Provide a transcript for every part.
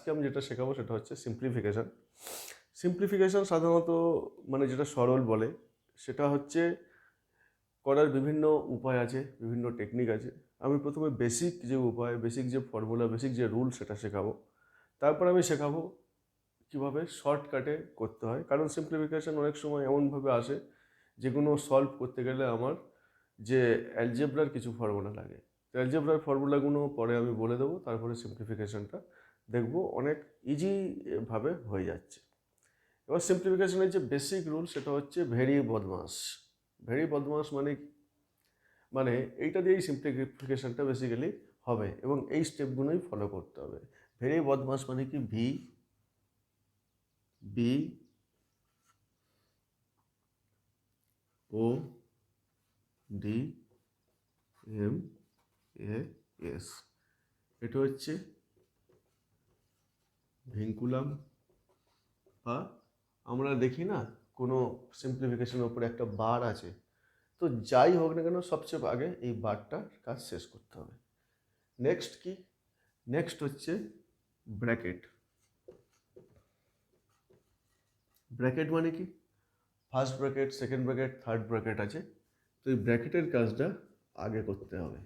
আজকে আমি যেটা শেখাবো সেটা হচ্ছে সিম্পলিফিকেশান সিম্পলিফিকেশান সাধারণত মানে যেটা সরল বলে, সেটা হচ্ছে করার বিভিন্ন উপায় আছে, বিভিন্ন টেকনিক আছে। আমি প্রথমে বেসিক যে উপায় বেসিক যে ফর্মুলা বেসিক যে রুল সেটা শেখাবো। তারপর আমি শেখাবো কীভাবে শর্টকাটে করতে হয়। কারণ সিম্পলিফিকেশান অনেক সময় এমনভাবে আসে, যেগুলো সলভ করতে গেলে আমার যে অ্যালজেব্রার কিছু ফর্মুলা লাগে। অ্যালজেব্রার ফর্মুলাগুলো পরে আমি বলে দেবো, তারপরে সিম্পলিফিকেশানটা দেখব অনেক ইজিভাবে হয়ে যাচ্ছে। এবার সিম্পলিফিকেশনের যে বেসিক রুল সেটা হচ্ছে ভেরি বদমাস। ভেরি বদমাস মানে? মানে এইটা দিয়েই সিম্পলিফিকেশনটা বেসিক্যালি হবে এবং এই স্টেপগুলোই ফলো করতে হবে। ভেরি বদমাস মানে কি? V B O D M A S এটা হচ্ছে ভিঙ্কুলাম বা আমরা দেখি না, কোনো সিম্পলিফিকেশনের উপরে একটা বার আছে। তো যাই হোক না কেন, সবচেয়ে আগে এই বারটার কাজ শেষ করতে হবে। নেক্সট কি? নেক্সট হচ্ছে ব্র্যাকেট ব্র্যাকেট মানে কি? First bracket second bracket third bracket আছে। তো এই ব্র্যাকেটের কাজটা আগে করতে হবে।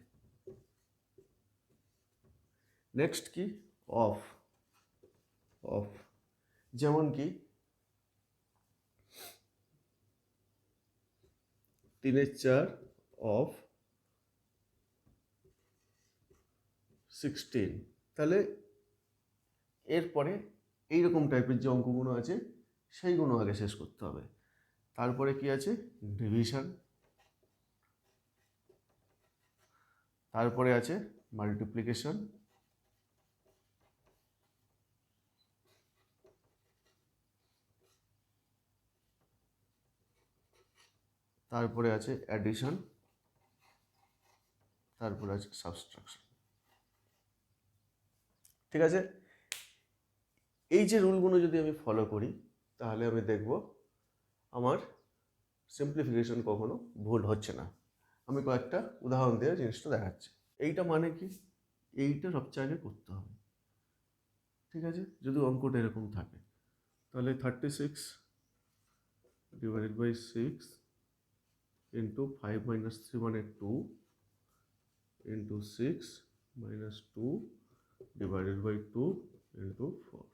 নেক্সট কি? অফ অফ যেমন কি? তিনের চার অফ সিক্সটিন তাহলে এরপরে এইরকম টাইপের যে অঙ্কগুলো আছে, সেইগুলো আগে শেষ করতে হবে। তারপরে কি আছে? ডিভিশন তারপরে আছে মাল্টিপ্লিকেশন তারপরে আছে অ্যাডিশন তারপরে আছে সাবস্ট্রাকশন ঠিক আছে? এই যে রুলগুলো যদি আমি ফলো করি, তাহলে আমি দেখব আমার সিম্পলিফিকেশন কখনো ভুল হচ্ছে না। আমি কয়েকটা উদাহরণ দিয়ে জিনিসটা দেখাচ্ছি। এইটা মানে কি? এইটা সবচেয়ে আগে করতে হবে। ঠিক আছে? যদি অঙ্কটা এরকম থাকে, তাহলে thirty six divided by six into five minus three মানে two into six minus two divided by two into four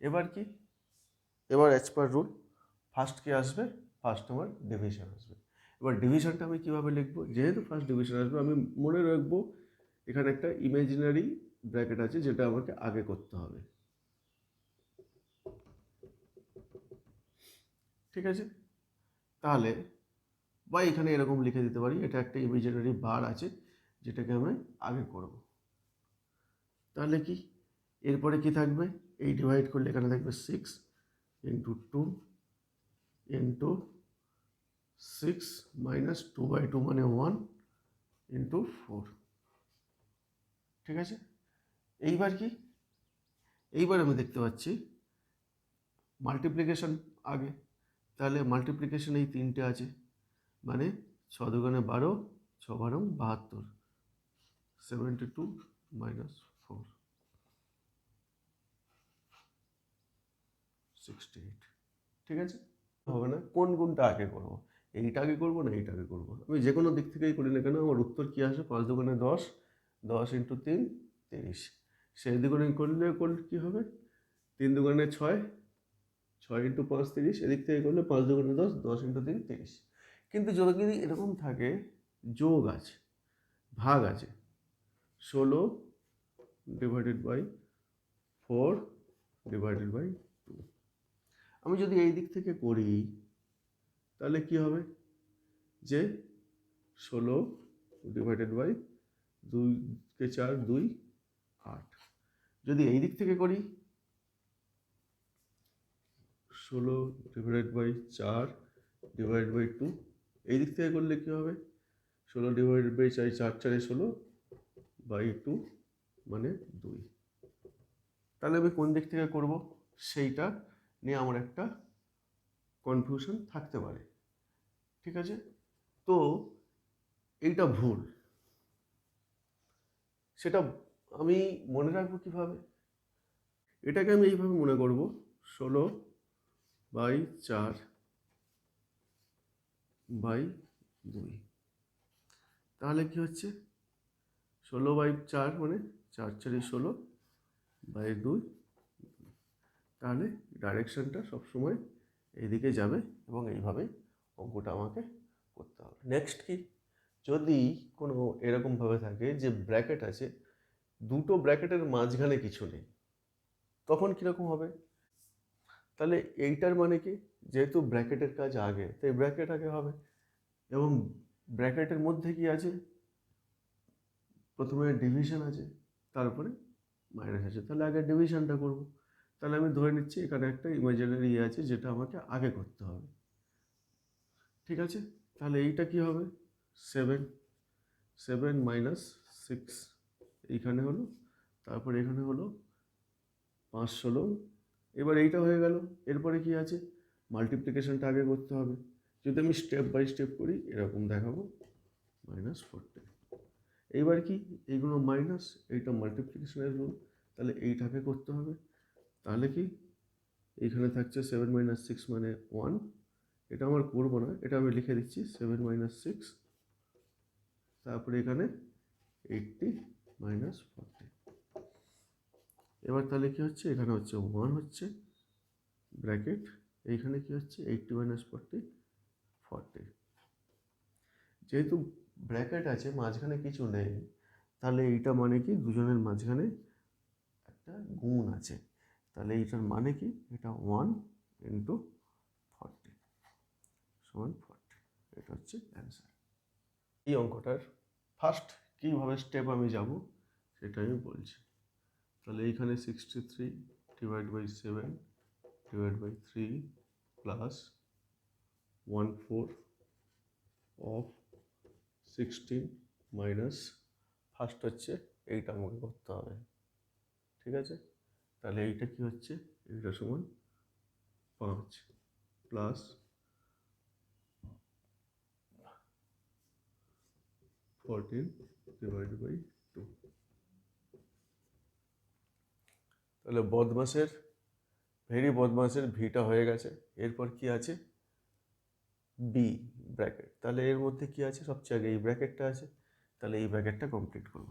এবার কি? এবার অ্যাজ পার রুল ফার্স্ট কি আসবে? ফার্স্ট আমার ডিভিশন আসবে। এবার ডিভিশনটা আমি কীভাবে লিখব? যেহেতু ফার্স্ট ডিভিশন আসবে, আমি মনে রাখব, এখানে একটা ইমাজিনারি ব্র্যাকেট আছে, যেটা আমাকে আগে করতে হবে। ঠিক আছে? তাহলে বা এখানে এরকম লিখে দিতে পারি। এটা একটা ইমাজিনারি বার আছে, যেটাকে আমি আগে করব। তাহলে কি? এরপরে কি থাকবে? এই ডিভাইড করলে এখানে থাকবে six into two into six minus two by two মানে ওয়ান ইন্টু ফোর ঠিক আছে? এইবার কি? এইবার আমি দেখতে পাচ্ছি মাল্টিপ্লিকেশন আগে। তাহলে মাল্টিপ্লিকেশন এই তিনটে আছে। মানে ছ দুগুণে বারো ছ বারো বাহাত্তর। Seventy two minus four sixty eight ঠিক আছে? হবে না? কোন কোনটা আগে করব? এইটা আগে করব না এইটা আগে করব? আমি যে কোনো দিক থেকেই করি না কেন, আমার উত্তর কী আসে? পাঁচ দোকানে দশ দশ ইন্টু তিন, তিরিশ। সেই দুগুণে করলে করলে কী হবে? তিন দুগুণে ছয় ছয় ইন্টু পাঁচ তিরিশ, এদিক থেকে করলে পাঁচ দুগুণে দশ দশ ইন্টু তিন, তিরিশ। কিন্তু যদি এরকম থাকে, যোগ আছে, ভাগ আছে। ষোলো divided by four divided by two আমি যদি এই দিক থেকে করি, তাহলে কি হবে? যে ষোলো ডিভাইডেড বাই দুইকে চার, দুই, আট। যদি এই দিক থেকে করি, ষোলো ডিভাইডেড বাই চার ডিভাইড বাই টু এই দিক থেকে করলে কী হবে? ষোলো ডিভাইডেড বাই চাই চার, চারে ষোলো বাই টু মানে দুই। তাহলে আমি কোন দিক থেকে করব? সেইটা নিয়ে আমার একটা কনফিউশন থাকতে পারে। ঠিক আছে? তো এইটা ভুল। সেটা আমি মনে রাখব কীভাবে? এটাকে আমি এইভাবে মনে করব। ষোলো বাই চার বাই দুই। তাহলে কি হচ্ছে? ষোলো বাই চার মানে চার চারি ষোলো বাই দুই। তাহলে ডাইরেকশনটা সবসময় এইদিকে যাবে এবং এইভাবেই অঙ্কটা আমাকে করতে হবে। নেক্সট কি? যদি কোনো এরকমভাবে থাকে যে ব্র্যাকেট আছে, দুটো ব্র্যাকেটের মাঝখানে কিছু নেই, তখন কীরকম হবে? তাহলে এইটার মানে কি? যেহেতু ব্র্যাকেটের কাজ আগে, তাই ব্র্যাকেট আগে হবে। এবং ব্র্যাকেটের মধ্যে কি আছে? প্রথমে ডিভিশন আছে তারপরে মাইনাস আছে। তাহলে আগে ডিভিশনটা করব। তাহলে আমি ধরে নিচ্ছি এখানে একটা ইমাজিনারি ইয়ে আছে, যেটা আমাকে আগে করতে হবে। ঠিক আছে? তাহলে এইটা কি হবে? সেভেন সেভেন মাইনাস সিক্স এইখানে হলো, তারপরে এখানে হলো পাঁচ ষোলো। এবার এইটা হয়ে গেল। এরপরে কি আছে? মাল্টিপ্লিকেশনটা আগে করতে হবে। যদি আমি স্টেপ বাই স্টেপ করি, এরকম দেখাবো মাইনাস ফোরটি এইবার কি? এইগুলো মাইনাস এইটা মাল্টিপ্লিকেশনের রুল তাহলে এইটাকে করতে হবে। তাহলে কি? এইখানে থাকছে সেভেন মাইনাস সিক্স মানে ওয়ান এটা আমার করব না, এটা আমি লিখে দিচ্ছি সেভেন মাইনাস সিক্স তারপরে এখানে এইটটি মাইনাস ফর্টি এবার তাহলে কী হচ্ছে? এখানে হচ্ছে ওয়ান হচ্ছে ব্র্যাকেট এইখানে কি হচ্ছে? এইটটি মাইনাস ফর্টি ফর্টি যেহেতু ব্র্যাকেট আছে, মাঝখানে কিছু নেই, তাহলে এইটা মানে কি? দুজনের মাঝখানে একটা গুণ আছে। তাহলে এইটার মানে কি? এটা ওয়ান ইন্টু ফর্টি সমান ফর্টি এটা হচ্ছে অ্যান্সার এই অঙ্কটার ফার্স্ট কীভাবে স্টেপ আমি যাব সেটা আমি বলছি। তাহলে এইখানে sixty three divide by seven divide by three plus one four of sixteen minus first হচ্ছে এইটা আমাকে করতে হবে। ঠিক আছে? তাহলে এইটা কি হচ্ছে? এইটা সমান পাঁচ plus fourteen divide by two তাহলে বদমাসের ভেরি বদমাসের ভিটা হয়ে গেছে। এরপর কি আছে? বি ব্র্যাকেট তাহলে এর মধ্যে কি আছে? সবচেয়ে আগে এই ব্র্যাকেটটা আছে। তাহলে এই ব্র্যাকেটটা কমপ্লিট করব।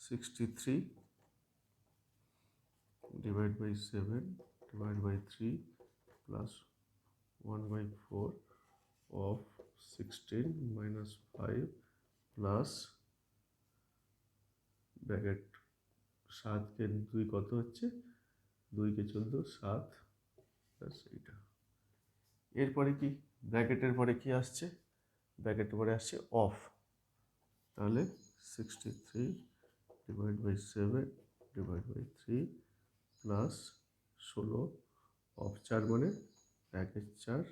Sixty three divide by seven divide by three plus one by four of sixteen minus five plus bracket সাতকে দুই কত হচ্ছে? দুইকে চোদ্দ, সাত প্লাস এইটা। এরপরে কি? ব্র্যাকেটের পরে কি আসছে? ব্র্যাকেটের পরে আসছে অফ। তাহলে sixty three divide by seven divide by three plus ষোলো। অফ চার মানে একের চার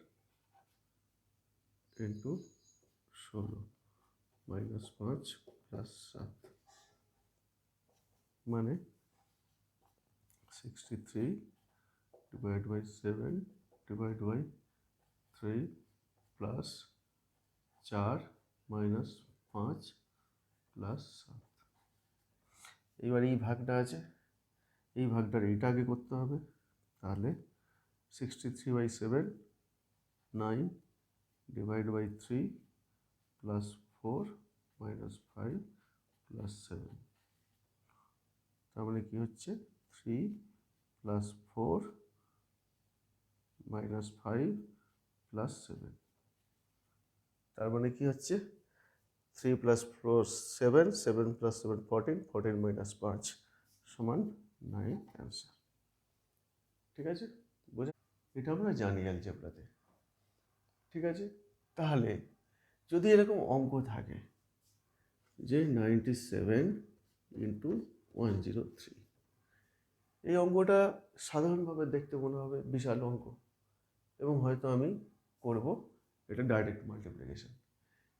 ইন্টু ষোলো মাইনাস পাঁচ প্লাস সাত। মানে sixty three divide by seven divide by three plus চার মাইনাস পাঁচ প্লাস সাত এবার এই ভাগটা আছে। এই ভাগটার এইটা আগে করতে হবে। তাহলে sixty three by seven nine divide by three plus four minus five plus seven তার মানে কী হচ্ছে? Three plus four minus five plus seven তার মানে কি হচ্ছে? Three plus four seven seven plus seven fourteen fourteen minus পাঁচ সমান নাইন অ্যান্সার ঠিক আছে? বোঝা এটা আমরা জানি অ্যালজেব্রাতে ঠিক আছে? তাহলে যদি এরকম অঙ্ক থাকে যে ninety seven into one zero three এই অঙ্কটা সাধারণভাবে দেখতে মনে হবে বিশাল অঙ্ক এবং হয়তো আমি করব এটা ডাইরেক্ট মাল্টিপ্লিকেশন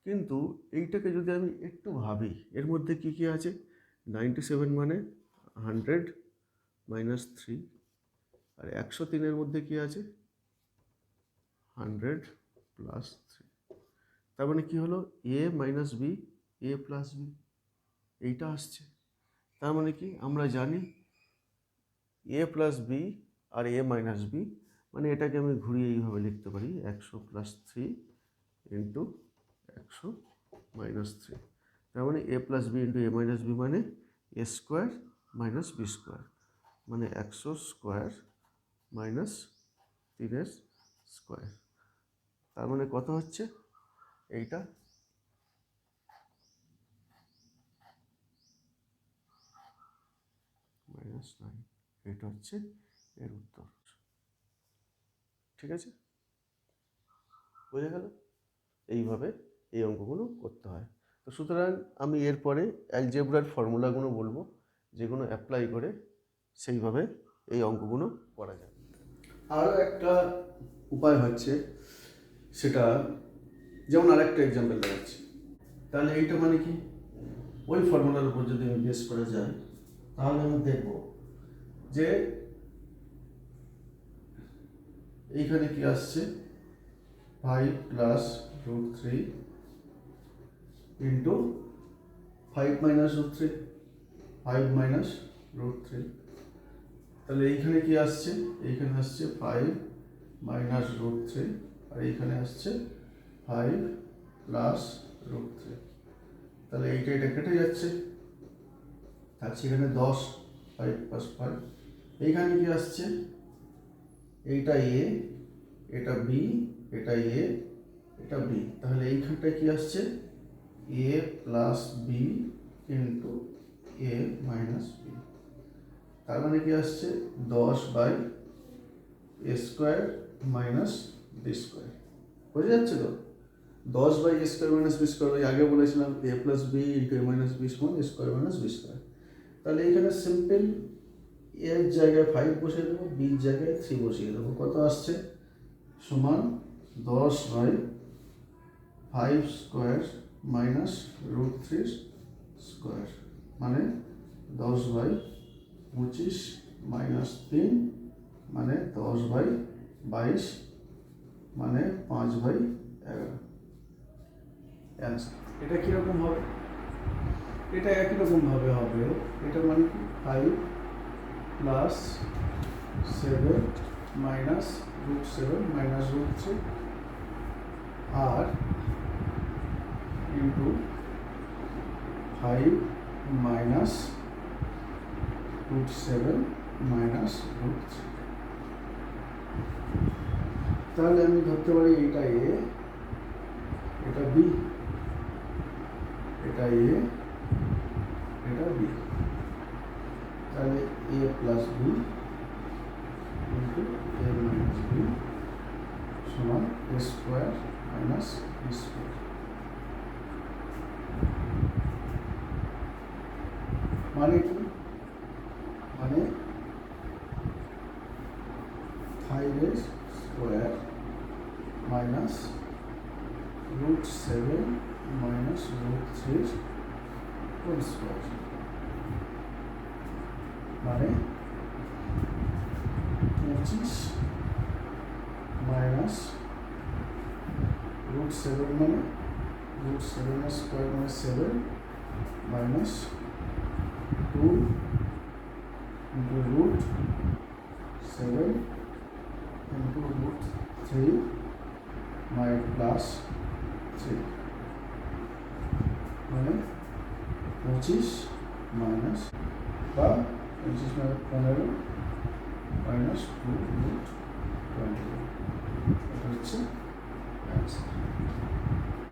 কিন্তু এইটাকে যদি আমি একটু ভাবি, এর মধ্যে কি কি আছে? নাইনটি সেভেন মানে হান্ড্রেড মাইনাস থ্রি আর একশো তিনের মধ্যে কি আছে? হান্ড্রেড প্লাস থ্রি তার মানে কী হলো? A minus B A plus B এইটা আসছে। তার মানে কি? আমরা জানি এ প্লাস বি আর এ মাইনাস বি মানে এটাকে আমি ঘুরিয়ে এইভাবে লিখতে পারি, একশো প্লাস থ্রি ইন্টু একশো মাইনাস থ্রি তার মানে A plus B into A minus B মানে A square minus B square মানে একশো স্কোয়ার মাইনাস তিনের স্কোয়ার তার মানে কত হচ্ছে? এইটা। মাইনাস নাইন এটা হচ্ছে এর উত্তর। ঠিক আছে? বোঝা গেল? এইভাবে এই অঙ্কগুলো করতে হয়। তো সুতরাং আমি এরপরে অ্যালজেব্রার ফর্মুলাগুলো বলব, যেগুলো অ্যাপ্লাই করে সেইভাবে এই অঙ্কগুলো করা যায়। আরও একটা উপায় হচ্ছে, সেটা যেমন আরেকটা এক্সাম্পল দেখাচ্ছি। তাহলে এইটা মানে কি? ওই ফর্মুলার উপর যদি আমি বেস করে যাই, তাহলে আমি দেখব যে এইখানে কি আসছে? Five plus root three into five minus root three five minus root three তাহলে এইখানে কি আসছে? এইখানে আসছে ফাইভ মাইনাস রুট থ্রি আর এইখানে আসছে ফাইভ প্লাস রুট থ্রি তাহলে এইটা এটা কেটে যাচ্ছে। থাকছে এখানে দশ ফাইভ প্লাস ফাইভ এইখানে কি আসছে? এইটা এ এটা বি এটা এ এটা বি তাহলে এইখানটায় কি আসছে? A plus B into A minus B তার মানে কি আসছে? দশ by A square minus B square বোঝা যাচ্ছে তো? দশ by A square minus B square ওই আগে বলেছিলাম A plus B into A minus B সমান A square minus B square তাহলে এইখানে সিম্পল এর জায়গায় ফাইভ বসিয়ে দেবো বির জায়গায় থ্রি বসিয়ে দেবো। কত আসছে? সমান দশ by five square minus root three square মানে দশ বাই পঁচিশ মাইনাস তিন মানে দশ বাই বাইশ মানে পাঁচ বাই এগারো। এটা কীরকম হবে? এটা একই রকমভাবে হবে। এটা মানে কি? Five plus seven minus root seven minus root three আর into five minus root seven minus root three তাহলে আমি ধরতে পারি এটা এ এটা বি এটা এ এটা বি তাহলে A plus B into A minus B সমান A square minus B square মানে কি মানে ফাইভ এর square minus root seven minus root three whole square মানে পঁচিশ মাইনাস রুট সেভেন মানে রুট সেভেনের স্কোয়ার মানে seven minus two into root seven into root three মাই প্লাস থ্রি মানে পঁচিশ মাইনাস বা পঁচিশ মানে পনেরো মাইনাস টু রুট টোয়েন্টি এটা হচ্ছে অ্যান্সার